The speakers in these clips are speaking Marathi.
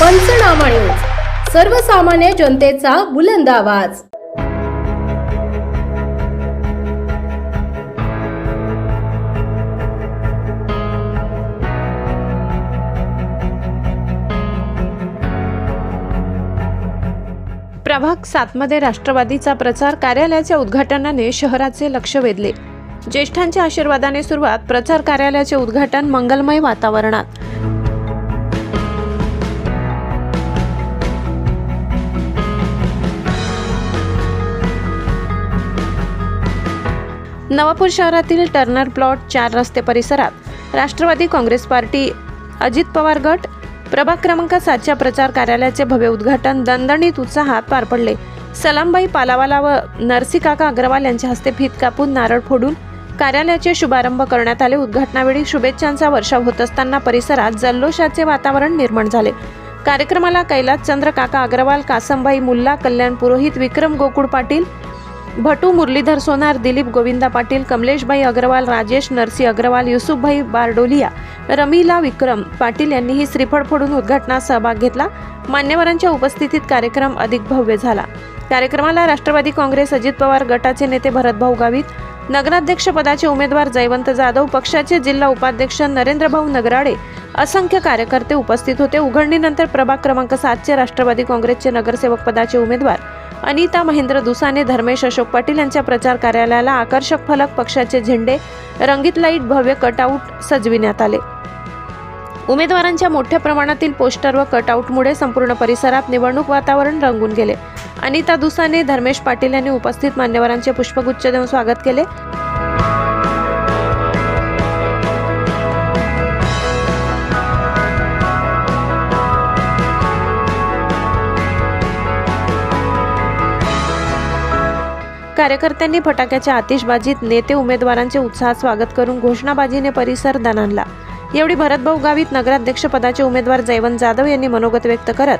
पंचनामा न्यूज. सर्वसामान्य जनतेचा बुलंद आवाज. प्रभाग सातमध्ये राष्ट्रवादीचा प्रचार कार्यालयाच्या उद्घाटनाने शहराचे लक्ष वेधले. ज्येष्ठांच्या आशीर्वादाने सुरुवात प्रचार कार्यालयाचे उद्घाटन मंगलमय वातावरणात. नवापूर शहरातील टर्नर प्लॉट चार रस्ते परिसरात राष्ट्रवादी काँग्रेस पार्टी अजित पवार गट प्रभाग क्रमांक सातच्या प्रचार कार्यालयाचे भव्य उद्घाटन दणदणीत उत्साहात पार पडले. सलामबाई पालावाला व नरसिकाका अग्रवाल यांच्या हस्ते भीत कापून नारळ फोडून कार्यालयाचे शुभारंभ करण्यात आले. उद्घाटनावेळी शुभेच्छांचा वर्षाव होत असताना परिसरात जल्लोषाचे वातावरण निर्माण झाले. कार्यक्रमाला कैलास चंद्र काका अग्रवाल कासमबाई मुल्ला कल्याण पुरोहित विक्रम गोकुळ पाटील भटू मुरलीधर सोनार दिलीप गोविंदा पाटील कमलेशभाई अग्रवाल राजेश नरसी अग्रवाल युसुफभाई बारडोलिया रमीला विक्रम पाटील यांनीही श्रीफळ फोडून उद्घाटनात सहभाग घेतला. मान्यवरांच्या उपस्थितीत कार्यक्रम अधिक भव्य झाला. कार्यक्रमाला राष्ट्रवादी काँग्रेस अजित पवार गटाचे नेते भरतभाऊ गावित नगराध्यक्ष पदाचे उमेदवार जयवंत जाधव पक्षाचे जिल्हा उपाध्यक्ष नरेंद्रभाऊ नगराडे असंख्य कार्यकर्ते उपस्थित होते. उघडणीनंतर प्रभाग क्रमांक सातचे राष्ट्रवादी काँग्रेसचे नगरसेवक पदाचे उमेदवार अनिता महेंद्र दुसाने धर्मेश अशोक पाटील यांच्या प्रचार कार्यालयाला आकर्षक फलक पक्षाचे झेंडे रंगीत लाइट भव्य कटआउट सजविण्यात आले. उमेदवारांच्या मोठ्या प्रमाणातील पोस्टर व कटआउटमुळे संपूर्ण परिसरात निवडणूक वातावरण रंगून गेले. अनिता दुसाने धर्मेश पाटील यांनी उपस्थित मान्यवरांचे पुष्पगुच्छ देऊन स्वागत केले. कार्यकर्त्यांनी फटाक्याच्या आतिषबाजीत नेते उमेदवारांचे उत्साहात स्वागत करून घोषणाबाजीने परिसर दणाणला. एवढी भरतभाऊ गावित नगराध्यक्षपदाचे उमेदवार जयवंत जाधव यांनी मनोगत व्यक्त करत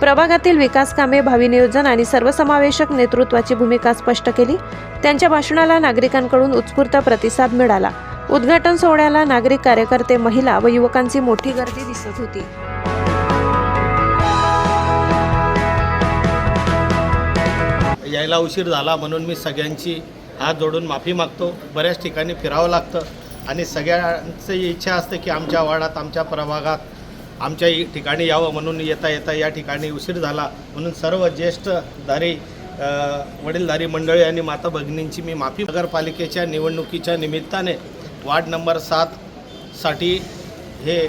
प्रभागातील विकास कामे भावी नियोजन आणि सर्वसमावेशक नेतृत्वाची भूमिका स्पष्ट केली. त्यांच्या भाषणाला नागरिकांकडून उत्स्फूर्त प्रतिसाद मिळाला. उद्घाटन सोहळ्याला नागरिक कार्यकर्ते महिला व युवकांची मोठी गर्दी दिसत होती. यायला उशीर झाला म्हणून मी सगळ्यांची हात जोडून माफी मागतो. बऱ्याच ठिकाणी फिरावं लागतं आणि सगळ्यांची इच्छा असते की आमच्या वाडात आमच्या प्रभागात आमच्या ठिकाणी यावं म्हणून येता येता या ठिकाणी उशीर झाला म्हणून सर्व ज्येष्ठधारी वडीलधारी मंडळी आणि माता भगिनींची मी माफी नगरपालिकेच्या निवडणुकीच्या निमित्ताने वार्ड नंबर सातसाठी हे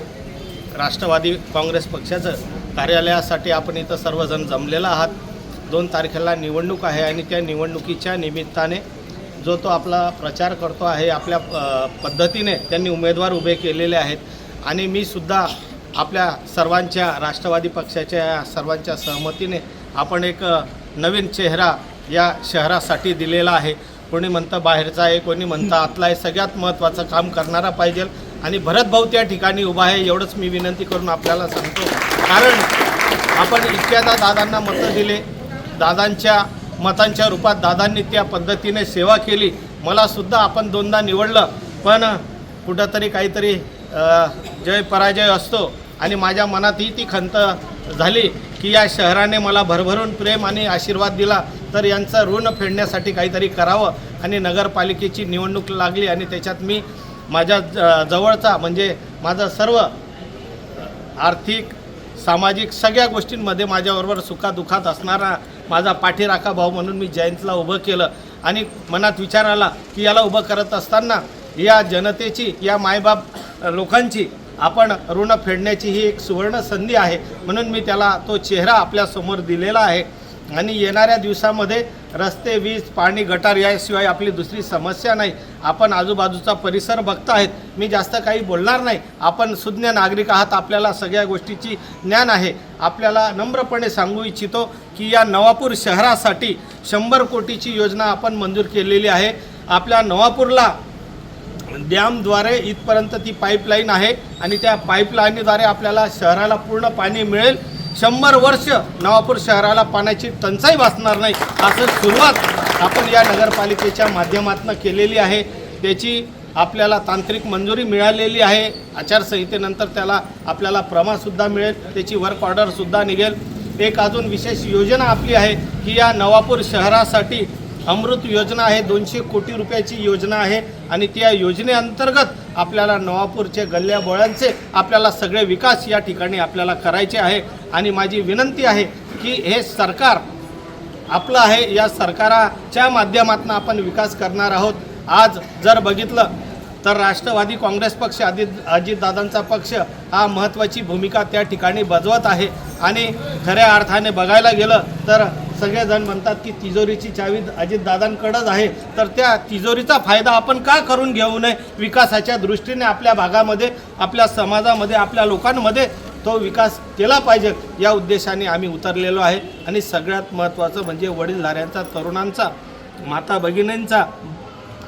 राष्ट्रवादी काँग्रेस पक्षाचं कार्यालयासाठी आपण इथं सर्वजण जमलेला आहात. दोन तारखेला निवडणूक आहे आणि त्या निवडणुकीच्या निमित्ताने जो तो आपला प्रचार करतो आहे आपल्या पद्धतीने त्यांनी उमेदवार उभे केलेले आहेत. आणि मी सुद्धा आपल्या सर्वांच्या राष्ट्रवादी पक्षाच्या या सर्वांच्या सहमतीने आपण एक नवीन चेहरा या शहरासाठी दिलेला आहे. कोणी म्हणतं बाहेरचा आहे कोणी म्हणतं आतला आहे सगळ्यात महत्त्वाचं काम करणारा पाहिजे. आणि भरतभाऊ त्या ठिकाणी उभा आहे एवढंच मी विनंती करून आपल्याला सांगतो. कारण आपण इतक्यादा दादांना मतं दिले दादांच्या मतांच्या रूपात दादांनी त्या पद्धतीने सेवा केली. मलासुद्धा आपण दोनदा निवडलं. पण कुठंतरी काहीतरी जय पराजय असतो. आणि माझ्या मनातही ती खंत झाली की या शहराने मला भरभरून प्रेम आणि आशीर्वाद दिला. तर यांचं ऋण फेडण्यासाठी काहीतरी करावं आणि नगरपालिकेची निवडणूक लागली आणि त्याच्यात मी माझ्या ज- जवळचा म्हणजे माझा सर्व आर्थिक सामाजिक सगळ्या गोष्टींमध्ये माझ्याबरोबर सुखादुखात असणारा माझा पाठीराखा भाऊ म्हणून मी जयंतला उभं केलं. आणि मनात विचार आला की याला उभं करत असताना या जनतेची या मायबाप लोकांची आपण ऋण फेडण्याची ही एक सुवर्ण संधी आहे. म्हणून मी त्याला तो चेहरा आपल्यासमोर दिलेला आहे. आणि येणाऱ्या दिवसामध्ये रस्ते वीज पाणी गटार याशिवाय आपली दुसरी समस्या नाही. आपण आजूबाजूचा परिसर बघता आहेत मी जास्त काही बोलणार नाही. आपण सुज्ञ नागरिक आहात. आपल्याला सगळ्या गोष्टीची ज्ञान आहे. आपल्याला नम्रपणे सांगू इच्छितो की या नवापूर शहरासाठी शंभर कोटीची योजना आपण मंजूर केलेली आहे. आपल्या नवापूरला डॅमद्वारे इथपर्यंत ती पाईपलाईन आहे आणि त्या पाईपलाईनद्वारे आपल्याला शहराला पूर्ण पाणी मिळेल. शंभर वर्ष नवापूर शहराला पाण्याची टंचाई भासणार नाही असं सुरुवात आपण या नगरपालिकेच्या माध्यमातून केलेली आहे. त्याची आपल्याला तांत्रिक मंजुरी मिळालेली आहे. आचारसंहितेनंतर त्याला आपल्याला प्रमाणसुद्धा मिळेल त्याची वर्क ऑर्डरसुद्धा निघेल. एक अजून विशेष योजना आपली आहे की या नवापूर शहरासाठी अमृत योजना आहे दोनशे कोटी रुपयाची योजना आहे आणि त्या योजनेअंतर्गत आपल्याला नवापूरचे गल्ल्या बोळ्यांचे आपल्याला सगळे विकास या ठिकाणी आपल्याला करायचे आहे. आणि माझी विनंती आहे की हे सरकार आपलं आहे या सरकाराच्या माध्यमातून आपण विकास करणार आहोत. आज जर बघितलं तर राष्ट्रवादी काँग्रेस पक्ष अजित अजितदादांचा पक्ष हा महत्त्वाची भूमिका त्या ठिकाणी बजवत आहे. आणि खऱ्या अर्थाने बघायला गेलं तर सगळेजण म्हणतात की तिजोरीची चावी अजितदादांकडंच आहे. तर त्या तिजोरीचा फायदा आपण का करून घेऊ नये? विकासाच्या दृष्टीने आपल्या भागामध्ये आपल्या समाजामध्ये आपल्या लोकांमध्ये तो विकास केला पाहिजे या उद्देशाने आम्ही उतरलेलो आहे. आणि सगळ्यात महत्त्वाचं म्हणजे वडीलधाऱ्यांचा तरुणांचा माता भगिनींचा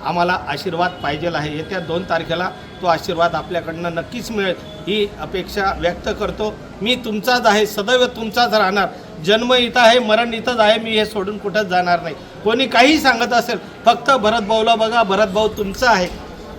आम्हाला आशीर्वाद पाहिजे आहे. येत्या दोन तारखेला तो आशीर्वाद आपल्याकडनं नक्कीच मिळेल ही अपेक्षा व्यक्त करतो. मी तुमचाच आहे सदैव तुमचाच राहणार. जन्म इथं आहे मरण इथंच आहे मी हे सोडून कुठंच जाणार नाही. कोणी काहीही सांगत असेल फक्त भरतभाऊला बघा भरतभाऊ तुमचा आहे.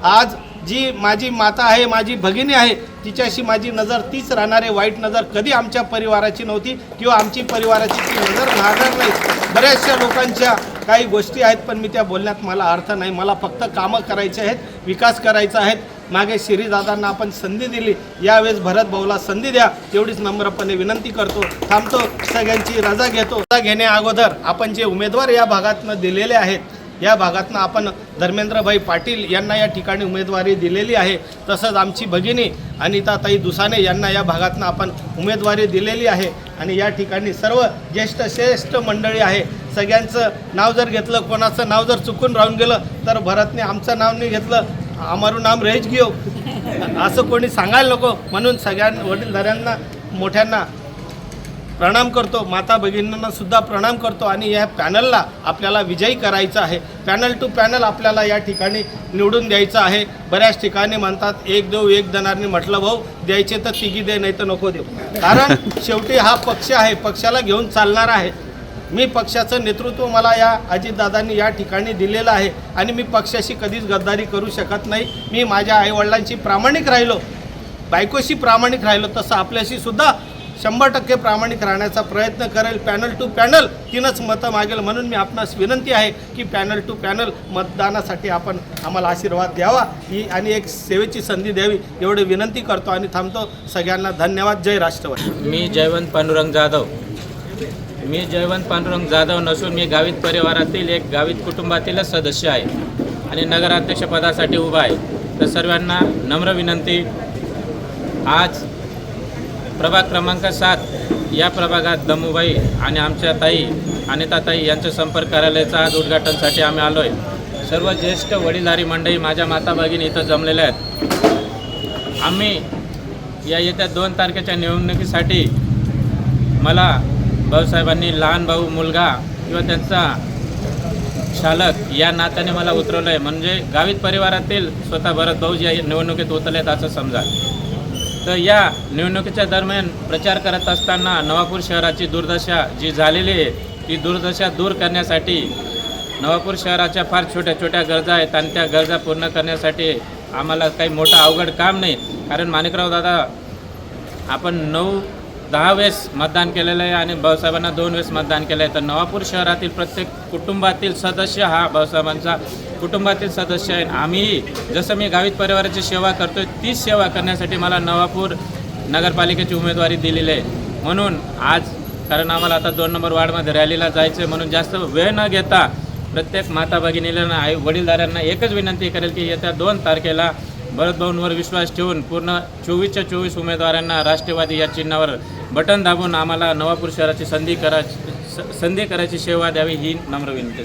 आज जी माझी माता आहे माझी भगिनी आहे तिच्याशी माझी नजर तीच राहणारे वाईट नजर कधी आमच्या परिवाराची नव्हती किंवा आमची परिवाराची ती नजर राहणार नाही. बऱ्याचशा लोकांच्या काही गोष्टी आहेत पण मी त्या बोलण्यात मला अर्थ नाही. मला फक्त कामं करायचे आहेत विकास करायचा आहेत मागे श्रीदादांना आपण संधी दिली. यावेळेस भरत भाऊला संधी द्या. एवढीच नम्रपणे विनंती करतो. थांबतो. सगळ्यांची रजा घेतो. रजा घेण्या अगोदर आपण जे उमेदवार या भागातनं दिलेले आहेत या भागातनं आपण धर्मेंद्रभाई पाटील यांना या ठिकाणी उमेदवारी दिलेली आहे. तसंच आमची भगिनी अनिताताई दुसाने यांना या भागातनं आपण उमेदवारी दिलेली आहे. आणि या ठिकाणी सर्व ज्येष्ठ श्रेष्ठ मंडळी आहे. सगळ्यांचं नाव जर घेतलं कोणाचं नाव जर चुकून राहून गेलं तर भरतने आमचं नाव नाही घेतलं. आमारू नाम रेज घेऊ. असं कोणी सांगायला नको. म्हणून सगळ्यां वडीलधाऱ्यांना मोठ्यांना प्रणाम करतो. माता भगिनींना सुद्धा प्रणाम करतो आणि या पॅनलला आपल्याला विजयी करायचं आहे. पॅनल टू पॅनल आपल्याला या ठिकाणी निवडून द्यायचं आहे. बऱ्याच ठिकाणी म्हणतात एक देऊ एक देणारनी म्हटलं भाऊ द्यायचे तर तिघी दे नाही तर नको देऊ. कारण शेवटी हा पक्ष आहे. पक्षाला घेऊन चालणार आहे. मी पक्षाचं नेतृत्व मला या अजितदादांनी या ठिकाणी दिलेलं आहे आणि मी पक्षाशी कधीच गद्दारी करू शकत नाही. मी माझ्या आईवडिलांशी प्रामाणिक राहिलो. बायकोशी प्रामाणिक राहिलो तसं आपल्याशी सुद्धा शंभर टक्के प्रामाणिक राहण्याचा प्रयत्न करेल. पॅनल टू पॅनल तीनच मतं मागेल. म्हणून मी आपणास विनंती आहे की पॅनल टू पॅनल मतदानासाठी आपण आम्हाला आशीर्वाद द्यावा. ही आणि एक सेवेची संधी द्यावी एवढी विनंती करतो आणि थांबतो. सगळ्यांना धन्यवाद. जय राष्ट्रवादी. मी जयवंत पांडुरंग जाधव. मी जयवंत पांडुरंग जाधव नसून मी गावित परिवारातील एक गावित कुटुंबातीलच सदस्य आहे आणि नगराध्यक्षपदासाठी उभा आहे. तर सर्वांना नम्र विनंती. आज प्रभाग क्रमांक सात या प्रभागात दमूबाई आणि आमच्या ताई अनिताताई यांचं संपर्क कार्यालयाचं आज उद्घाटनसाठी आम्ही आलो आहे सर्व ज्येष्ठ वडीलधारी मंडळी माझ्या माता भगिनी इथं जमलेल्या आहेत. आम्ही या येत्या दोन तारखेच्या निवडणुकीसाठी मला भाऊसाहेबांनी लहान भाऊ मुलगा किंवा त्यांचा शालक या नात्याने मला उतरवलं आहे म्हणजे गावित परिवारातील स्वतः भरत भाऊ या निवडणुकीत उतरलेत असं समजा. तर या निवडणुकीच्या दरम्यान प्रचार करत असताना नवापूर शहराची दुर्दशा जी झालेली आहे ती दुर्दशा दूर करण्यासाठी नवापूर शहराच्या फार छोट्या छोट्या गरजा आहेत आणि त्या गरजा पूर्ण करण्यासाठी आम्हाला काही मोठं अवघड काम नाही. कारण माणिकराव दादा आपण नऊ दहा वेळेस मतदान केलेलं आहे आणि भाऊसाहेबांना दोन वेळेस मतदान केलं आहे. तर नवापूर शहरातील प्रत्येक कुटुंबातील सदस्य हा भाऊसाहेबांचा कुटुंबातील सदस्य आहे आम्ही जसं मी गावित परिवाराची सेवा करतोय तीच सेवा करण्यासाठी मला नवापूर नगरपालिकेची उमेदवारी दिलेली आहे. म्हणून आज कारण आम्हाला आता दोन नंबर वार्डमध्ये रॅलीला जायचं आहे म्हणून जास्त वेळ न घेता प्रत्येक माता भगिनीला आई वडीलधाऱ्यांना एकच विनंती करेल की येत्या दोन तारखेला भरत विश्वास ठेवून पूर्ण चोवीसच्या चोवीस उमेदवारांना राष्ट्रवादी या चिन्हावर बटन दाबून आम्हाला नवापूर शहराची संधी करायची संधी करायची सेवा द्यावी ही नम्र विनंती